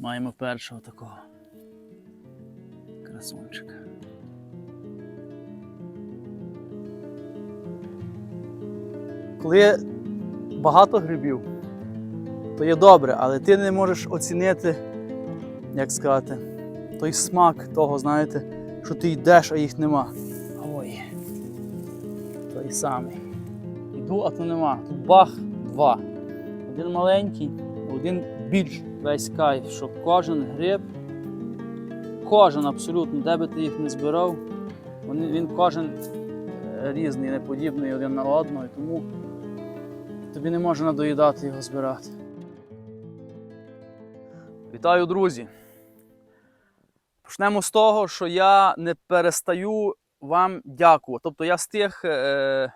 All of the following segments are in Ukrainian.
Маємо першого такого красунчика. Коли є багато грибів, то є добре, але ти не можеш оцінити, як сказати, той смак того, знаєте, що ти йдеш, а їх нема. Ой, той самий. Іду, а то нема. Тут бах, два. Один маленький, один більш весь кайф, що кожен гриб, кожен абсолютно, де би ти їх не збирав, вони, він кожен е, різний, не подібний один на одного, і тому тобі не можна надоїдати його збирати. Вітаю, друзі! Почнемо з того, що я не перестаю вам дякувати. Тобто я з тих, е,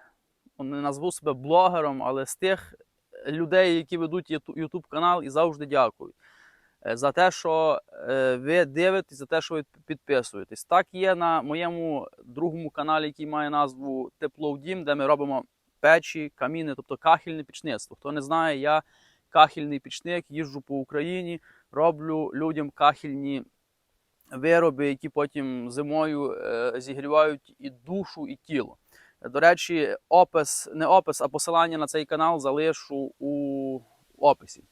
не назву себе блогером, але з тих людей, які ведуть YouTube канал і завжди дякую. Е, За те, що е, ви дивитесь, за те, що ви підписуєтесь. Так є на моєму другому каналі, який має назву Тепло в дім, де ми робимо печі, каміни, тобто кахельне пічництво. Хто не знає, я кахельний пічник, їжджу по Україні, роблю людям кахельні вироби, які потім зимою е, зігрівають і душу, і тіло. До речі, опис, не опис, а посилання на цей канал залишу у описі.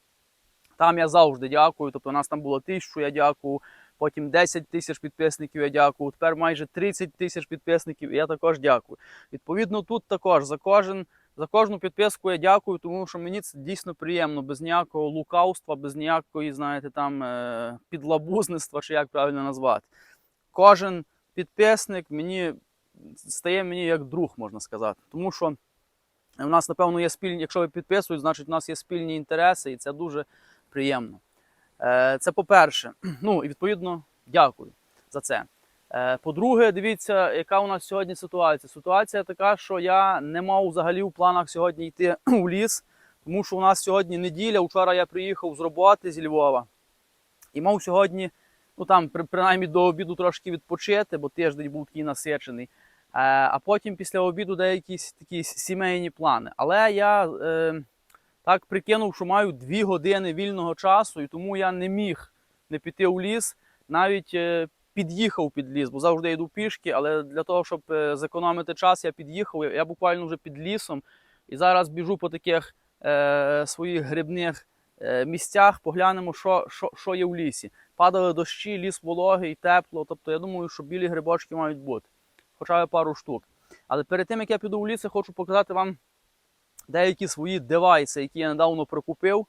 Там я завжди дякую. Тобто, у нас там було тисячу, я дякую. Потім 10 тисяч підписників я дякую. Тепер майже 30 тисяч підписників, і я також дякую. Відповідно, тут також за кожен. За кожну підписку я дякую, тому що мені це дійсно приємно, без ніякого лукавства, без ніякої, знаєте, там е, підлабузництва, чи як правильно назвати. Кожен підписник мені стає мені як друг, можна сказати. Тому що у нас, напевно, є спільні, якщо ви підписуєте, значить у нас є спільні інтереси, і це дуже приємно. Е, Це по-перше. Ну і відповідно дякую за це. Е, По-друге, дивіться, яка у нас сьогодні ситуація. Ситуація така, що я не мав взагалі у планах сьогодні йти у ліс, тому що у нас сьогодні неділя. Вчора я приїхав з роботи зі Львова і мав сьогодні, ну там при- принаймні до обіду трошки відпочити, бо тиждень був такий насичений. Е, А потім після обіду деякі такі сімейні плани. Але я е, так прикинув, що маю дві години вільного часу, і тому я не міг не піти у ліс, навіть е, під'їхав під ліс, бо завжди йду пішки, але для того, щоб е, зекономити час, я під'їхав. Я буквально вже під лісом і зараз біжу по таких е, своїх грибних е, місцях, поглянемо, що, що, що є в лісі. Падали дощі, ліс вологий, тепло. Тобто я думаю, що білі грибочки мають бути, хоча б пару штук. Але перед тим як я піду в ліс, я хочу показати вам деякі свої девайси, які я недавно прикупив.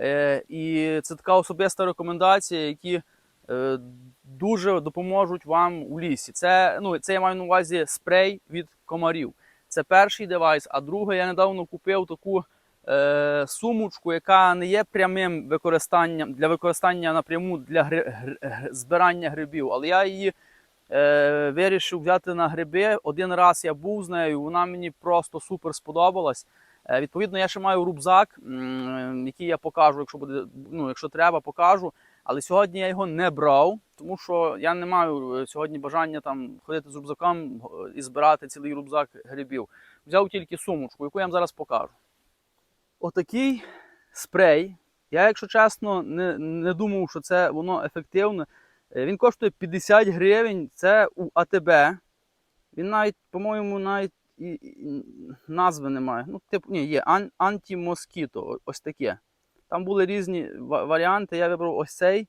Е, і це така особиста рекомендація, які е, дуже допоможуть вам у лісі. Це, ну, це я маю на увазі спрей від комарів. Це перший девайс, а друге, я недавно купив таку е, сумочку, яка не є прямим використанням для використання напряму для гри, гр- гр- збирання грибів, але я її е, вирішив взяти на гриби. Один раз я був з нею, вона мені просто супер сподобалась. Е, Відповідно, я ще маю рюкзак, м, який я покажу, якщо буде, ну, якщо треба, покажу. Але сьогодні я його не брав, тому що я не маю е, сьогодні бажання там ходити з рюкзаком е, і збирати цілий рюкзак грибів. Взяв тільки сумочку, яку я вам зараз покажу. Отакий спрей. Я, якщо чесно, не, не думав, що це воно ефективне. Е, Він коштує 50 гривень. Це у АТБ. Він навіть, по-моєму, навіть і, назви немає. Ну, типу, ні, є ан, антимоскіто, о- ось таке. Там були різні ва- варіанти, я вибрав ось цей.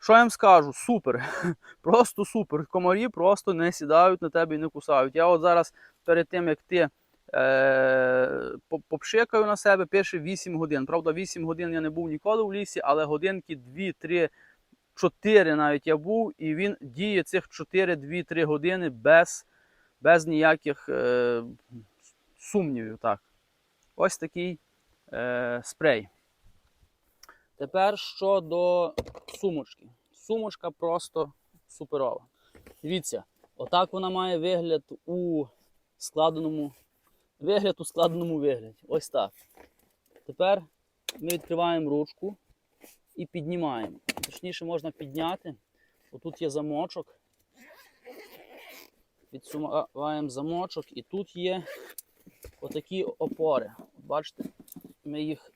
Що я вам скажу? Супер. Просто супер. Комарі просто не сідають на тебе і не кусають. Я от зараз перед тим, як ти е, попшикаю на себе, пише 8 годин. Правда, 8 годин я не був ніколи в лісі, але годинки 2, 3, 4 навіть я був, і він діє цих 4, 2, 3 години без, без ніяких е, сумнівів. Так. Ось такий е, спрей. Тепер щодо сумочки. Сумочка просто суперова. Дивіться, отак вона має вигляд у складеному вигляд у складеному вигляді. Ось так. Тепер ми відкриваємо ручку і піднімаємо. Точніше можна підняти. Отут є замочок. Відсуваємо замочок і тут є отакі опори. Бачите, ми їх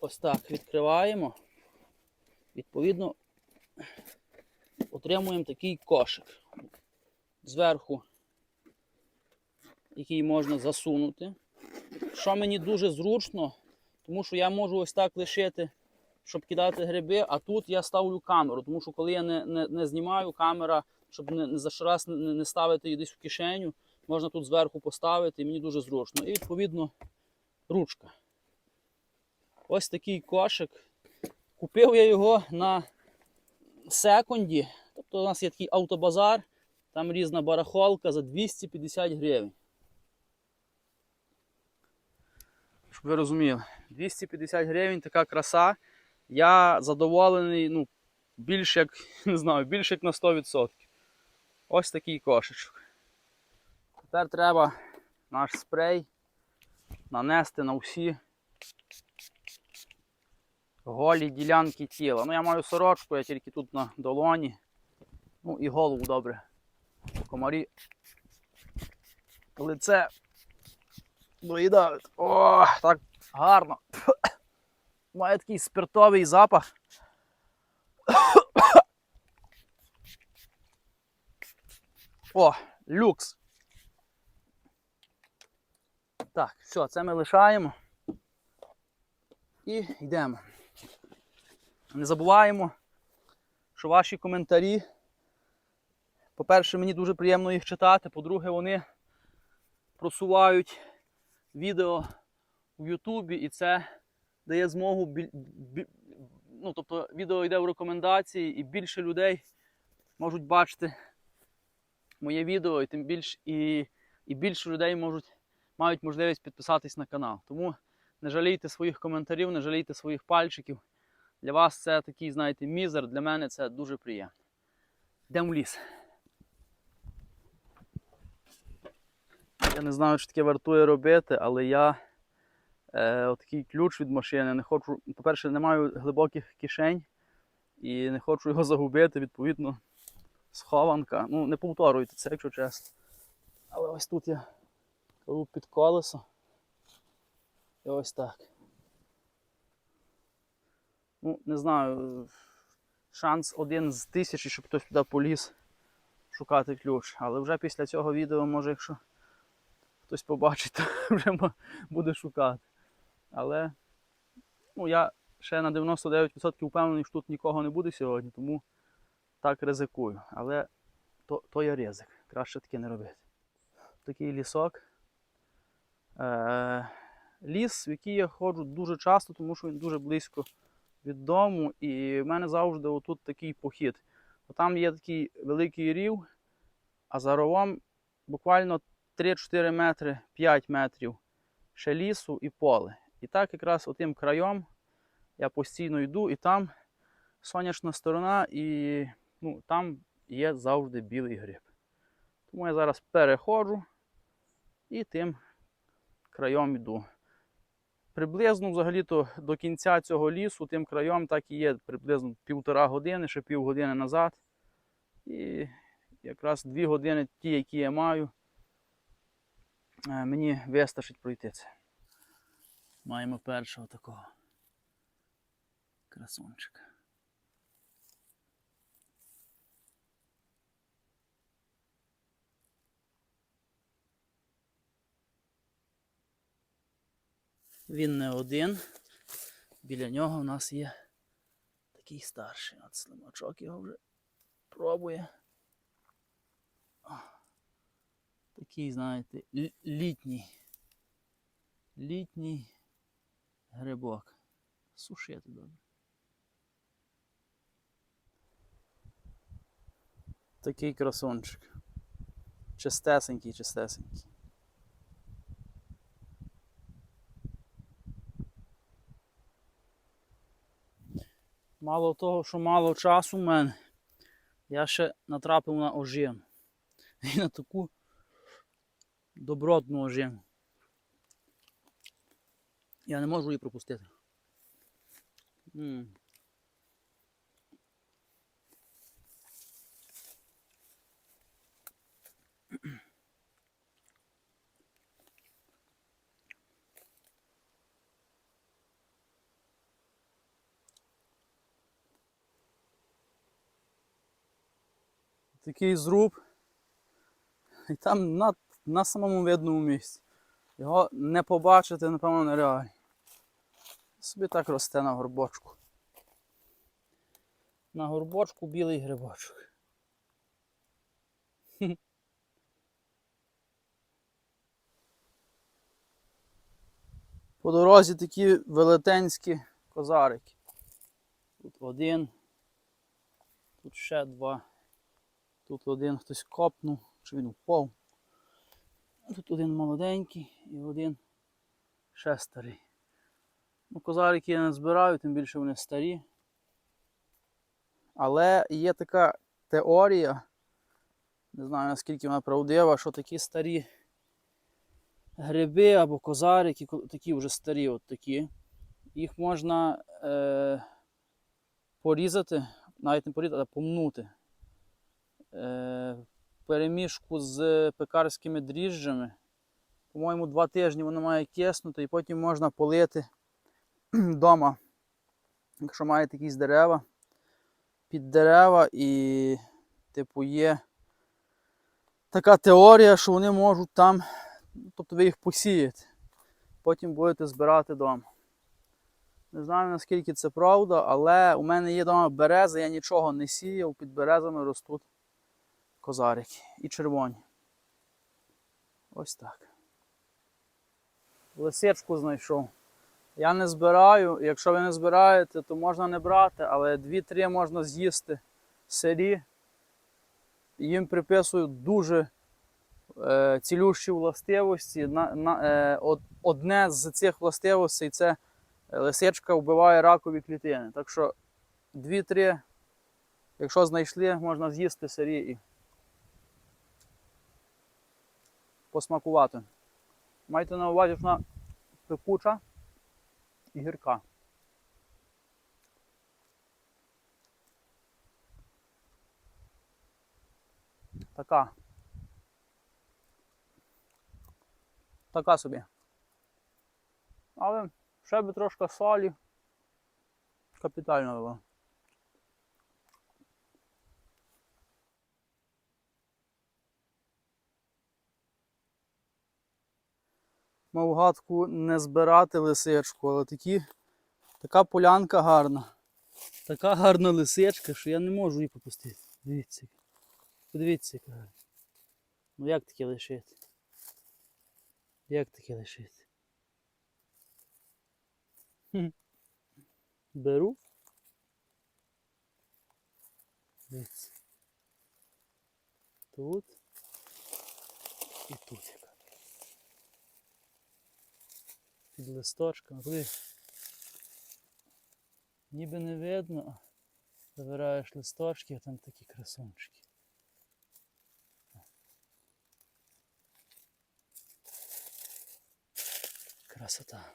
ось так відкриваємо. Відповідно, отримуємо такий кошик. Зверху, який можна засунути. Що мені дуже зручно, тому що я можу ось так лишити, щоб кидати гриби, а тут я ставлю камеру, тому що коли я не, не, не знімаю камера, щоб не, не за раз не, не ставити її десь в кишеню, можна тут зверху поставити, і мені дуже зручно. І відповідно ручка. Ось такий кошик. Купив я його на секунді. Тобто у нас є такий автобазар, там різна барахолка за 250 гривень. Щоб ви розуміли, 250 гривень така краса. Я задоволений, ну, більш як, не знаю, більш як на 100%. Ось такий кошечок. Тепер треба наш спрей нанести на всі голі ділянки тіла. Ну, я маю сорочку, я тільки тут на долоні. Ну і голову добре. Комарі. Лице доїдають. О, так гарно. Має такий спиртовий запах. О, люкс. Так, все, це ми лишаємо. І йдемо. Не забуваємо, що ваші коментарі, по-перше, мені дуже приємно їх читати, по-друге, вони просувають відео в Ютубі і це дає змогу ну, тобто відео йде в рекомендації і більше людей можуть бачити моє відео, і тим більш і, і більше людей можуть, мають можливість підписатись на канал. Тому не жалійте своїх коментарів, не жалійте своїх пальчиків. Для вас це такий, знаєте, мізер, для мене це дуже приємно. Йдемо в ліс. Я не знаю, чи таке вартує робити, але я е, отакий ключ від машини не хочу. По-перше, не маю глибоких кишень і не хочу його загубити, відповідно, схованка. Ну, не повторюйте це, якщо чесно. Але ось тут я кладу під колесо. І ось так. Ну, не знаю, шанс один з тисячі, щоб хтось туди поліз шукати ключ. Але вже після цього відео, може, якщо хтось побачить, то вже буде шукати. Але ну, я ще на 99% впевнений, що тут нікого не буде сьогодні, тому так ризикую. Але то, то є ризик. Краще таке не робити. Такий лісок. Е, ліс, в який я ходжу дуже часто, тому що він дуже близько від дому. І в мене завжди отут такий похід. Там є такий великий рів, а за ровом буквально 3-4 метри, 5 метрів ще лісу і поле. І так якраз отим краєм я постійно йду, і там сонячна сторона, і ну, там є завжди білий гриб. Тому я зараз переходжу і тим краєм йду. Приблизно взагалі-то до кінця цього лісу тим краєм так і є приблизно півтора години, ще півгодини назад. І якраз дві години ті, які я маю, е, мені вистачить пройти це. Маємо першого такого красунчика. Він не один. Біля нього в нас є такий старший. От слимачок його вже пробує. О, Такий, знаєте, літній. Літній грибок. Сушити добре. Такий красунчик. Чистесенький, чистесенький. Мало того, що мало часу в мене, я ще натрапив на ожину. І на таку добротну ожину. Я не можу її пропустити. М -м. Такий зруб і там на, на самому видному місці. Його не побачити, напевно, нереально. Собі так росте на горбочку. На горбочку білий грибочок. По дорозі такі велетенські козарики. Тут один, тут ще два. Тут один хтось копнув, чи він впав. Тут один молоденький і один ще старий. Ну, козарики я не збираю, тим більше вони старі. Але є така теорія, не знаю наскільки вона правдива, що такі старі гриби або козарики, такі вже старі, от такі, їх можна е, порізати, навіть не порізати, а помнути. Е, перемішку з пекарськими дріжджами. По-моєму, два тижні воно має киснути і потім можна полити вдома, якщо маєте якісь дерева, під дерева і, типу, є така теорія, що вони можуть там, тобто ви їх посієте, потім будете збирати вдома. Не знаю наскільки це правда, але у мене є вдома берези, я нічого не сіяв, під березами ростуть козарики і червоні. Ось так. Лисичку знайшов. Я не збираю. Якщо ви не збираєте, то можна не брати, але 2-3 можна з'їсти сирі. Їм приписують дуже е, цілющі властивості. На, на, е, од- одне з цих властивостей це лисичка вбиває ракові клітини. Так що 2-3, якщо знайшли, можна з'їсти сирі і посмакувати. Майте на увазі, що вона пекуча і гірка. Така. Така собі. Але ще би трошки солі. Капітально було. Мав гадку не збирати лисичку, але такі, така полянка гарна. Така гарна лисичка, що я не можу її попустити. Дивіться. Подивіться, яка. Ну як таке лишити? Як таке лишити? Беру. Дивіться. Тут. І тут яка. Під листочками. Коли Ніби не видно, забираєш листочки, а там такі красунчики. Красота.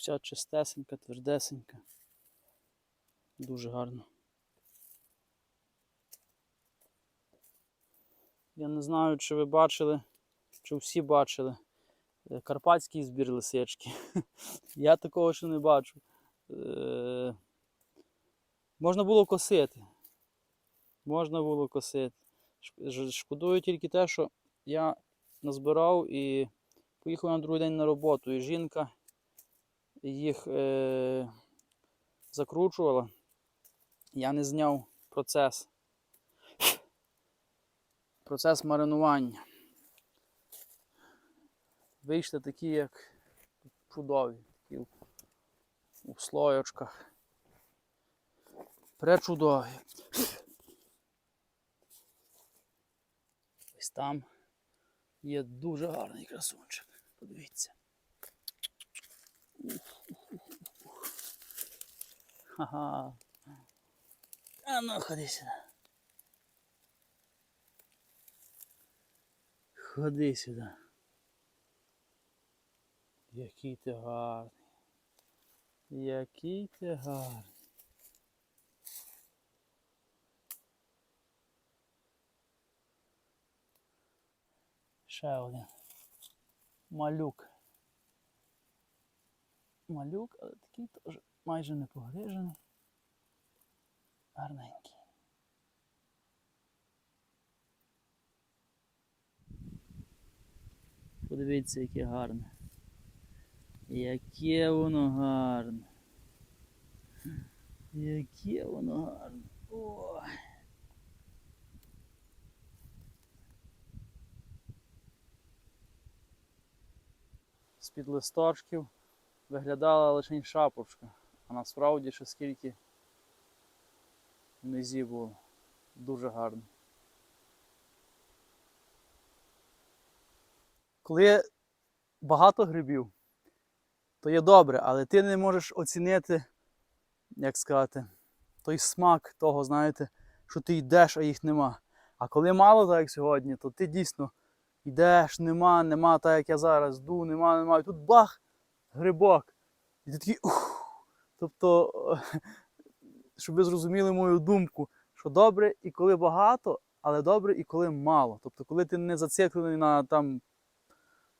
Вся чистесенька, твердесенька. Дуже гарно. Я не знаю, чи ви бачили, чи всі бачили е, карпатський збір лисички. Я такого ще не бачу. Е, Можна було косити. Можна було косити. Шкодую тільки те, що я назбирав і поїхав на другий день на роботу. І жінка їх е, закручувала. Я не зняв процес. Процес маринування. Вийшли такі, як чудові, такі у, слоєчках. Пречудові. Ось там є дуже гарний красунчик. Подивіться. Ха-ха. А ну, ходи сюди. Ходи сюди. Який ти гарний. Який ти гарний. Ще один. Малюк. Малюк, але такий теж майже не погрижений. Гарненький. Подивіться, яке гарне. Яке воно гарне. Яке воно гарне. Ой. З-під листочків виглядала лише шапочка, а насправді ще скільки внизі було. Дуже гарно. Коли багато грибів, то є добре, але ти не можеш оцінити, як сказати, той смак того, знаєте, що ти йдеш, а їх нема. А коли мало, так як сьогодні, то ти дійсно йдеш, нема, нема, так як я зараз йду, нема, нема. І тут бах, грибок. І ти такий ух. Тобто, щоб ви зрозуміли мою думку, що добре і коли багато, але добре і коли мало. Тобто, коли ти не зациклений на там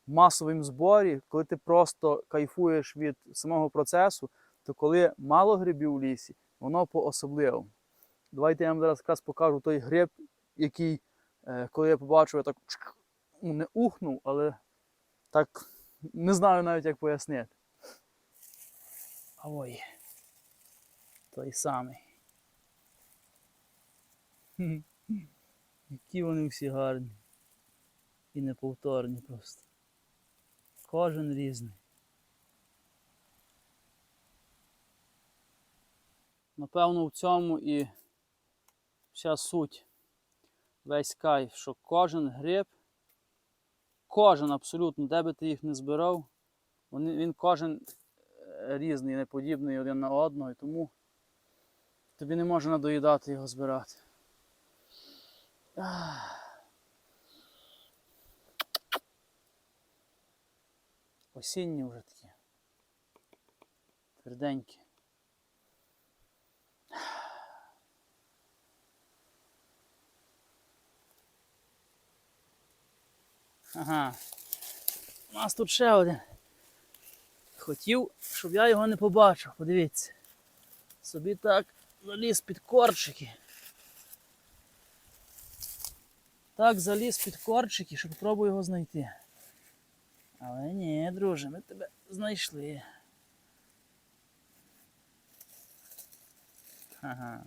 масовому зборі, коли ти просто кайфуєш від самого процесу, то коли мало грибів у лісі, воно по-особливому. Давайте я вам зараз якраз покажу той гриб, який, е, коли я побачив, я так ну, не ухнув, але так не знаю навіть, як пояснити. Ой, той самий. Які вони всі гарні. І неповторні просто. Кожен різний. Напевно, в цьому і вся суть, весь кайф, що кожен гриб, кожен абсолютно, де би ти їх не збирав, він кожен е, різний, не подібний один на одного, і тому тобі не можна надоїдати його збирати. Осінні вже такі. Тверденькі. Ага. У нас тут ще один. Хотів, щоб я його не побачив. Подивіться. Собі так заліз під корчики. Так заліз під корчики, щоб спробую його знайти. Але ні, друже, ми тебе знайшли. Ага.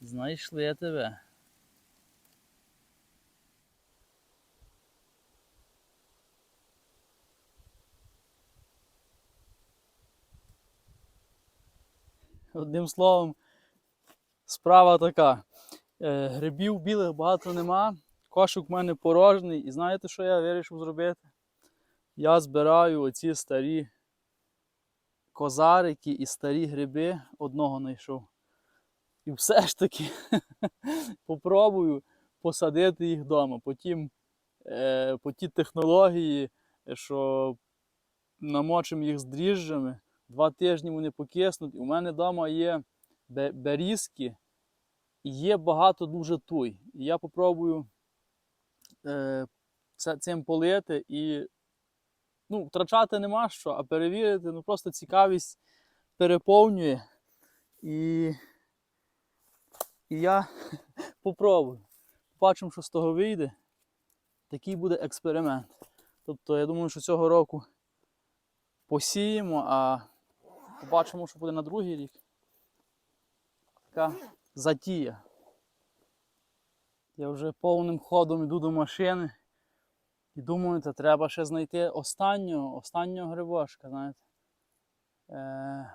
Знайшли тебе. Одним словом, справа така. Е, Грибів білих багато нема. Кошик в мене порожній. І знаєте, що я вирішив зробити? Я збираю оці старі козарики і старі гриби одного знайшов. І все ж таки попробую посадити їх вдома. Потім е, по ті технології, що намочимо їх з дріжджами, два тижні вони покиснуть. У мене вдома є берізки і є багато дуже туй. І я попробую е, цим полити і ну, втрачати нема що, а перевірити, ну просто цікавість переповнює. І, і я попробую. Побачимо, що з того вийде. Такий буде експеримент. Тобто, я думаю, що цього року посіємо, а побачимо, що буде на другий рік. Така затія. Я вже повним ходом йду до машини. І думаю, це треба ще знайти останнього, останнього грибочка, знаєте. Е,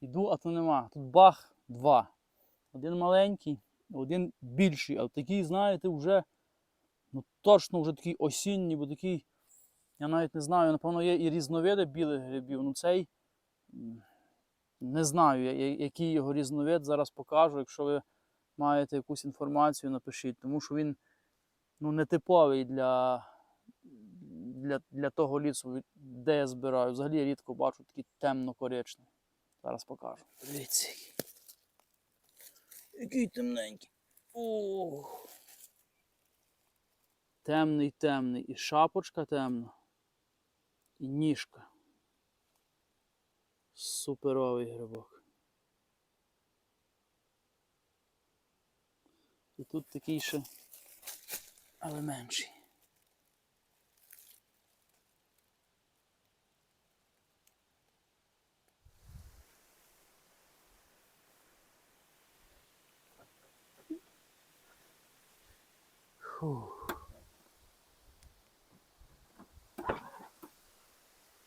іду, а то нема. Тут бах, два. Один маленький, один більший, а такий, знаєте, вже ну, точно вже такий осінній, бо такий, я навіть не знаю, напевно, є і різновиди білих грибів. Ну цей не знаю, який його різновид, зараз покажу. Якщо ви маєте якусь інформацію, напишіть, тому що він ну, не типовий для, для, для того лісу, де я збираю. Взагалі я рідко бачу такий темно-коричневий. Зараз покажу. Дивіться. який. Який темненький. Ох. Темний, темний. І шапочка темна. І ніжка. Суперовий грибок. І тут такий ще, але менший.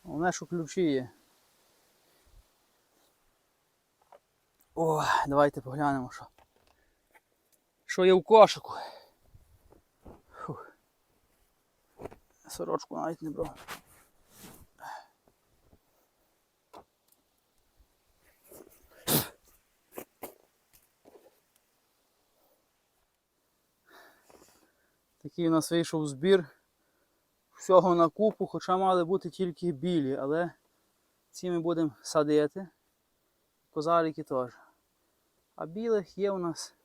Головне, що ключі є. О, давайте поглянемо, що. Що є в кошику. Фух. Сорочку навіть не брав. Такий у нас вийшов збір всього на купу, хоча мали бути тільки білі, але ці ми будемо садити. Козарики теж. А білих є у нас.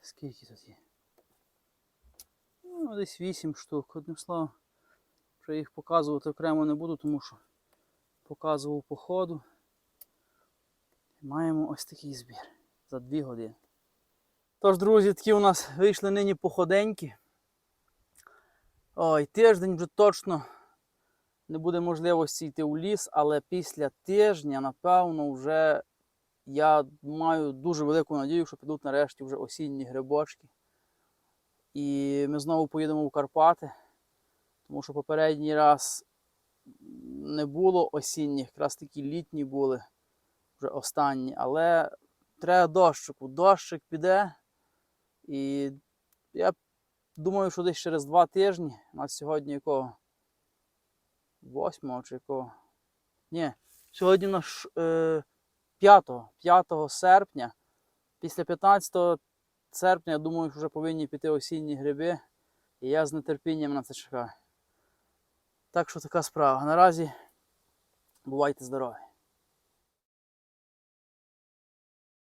Скільки тут є? Ну, десь 8 штук. Одним словом, вже їх показувати окремо не буду, тому що показував по ходу. Маємо ось такий збір за 2 години. Тож, друзі, такі у нас вийшли нині походеньки. Ой, тиждень вже точно не буде можливості йти у ліс, але після тижня, напевно, вже я маю дуже велику надію, що підуть нарешті вже осінні грибочки. І ми знову поїдемо в Карпати, тому що попередній раз не було осінніх, якраз такі літні були вже останні. Але треба дощику. Дощик піде. І я думаю, що десь через два тижні, у нас сьогодні якого? 8 чи якого? Ні, сьогодні у нас е, 5, 5 серпня. Після 15 серпня, я думаю, вже повинні піти осінні гриби. І я з нетерпінням на це чекаю. Так що така справа. Наразі бувайте здорові!